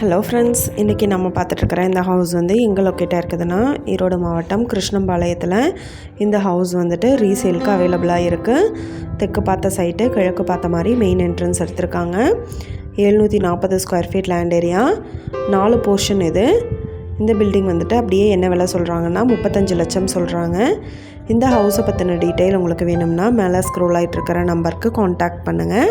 Hello friends இன்றைக்கி நம்ம பார்த்துட்ருக்குற இந்த ஹவுஸ் வந்து எங்கே லொக்கேட்டாக இருக்குதுன்னா ஈரோடு மாவட்டம் கிருஷ்ணம்பாளையத்தில். இந்த ஹவுஸ் வந்துட்டு ரீசேலுக்கு அவைலபிளாக இருக்குது தெற்கு பார்த்த சைட்டு கிழக்கு பார்த்த மாதிரி மெயின் என்ட்ரன்ஸ் எடுத்திருக்காங்க. எழுநூற்றி நாற்பது ஸ்கொயர் ஃபீட் லேண்ட் ஏரியா நாலு போர்ஷன் இது. இந்த பில்டிங் வந்துட்டு அப்படியே என்ன விலை சொல்கிறாங்கன்னா முப்பத்தஞ்சு லட்சம் சொல்கிறாங்க இந்த ஹவுஸை பற்றின டீட்டெயில் உங்களுக்கு வேணும்னா மேலே ஸ்க்ரோல் ஆகிட்டு இருக்கிற நம்பருக்கு காண்டாக்ட் பண்ணுங்கள்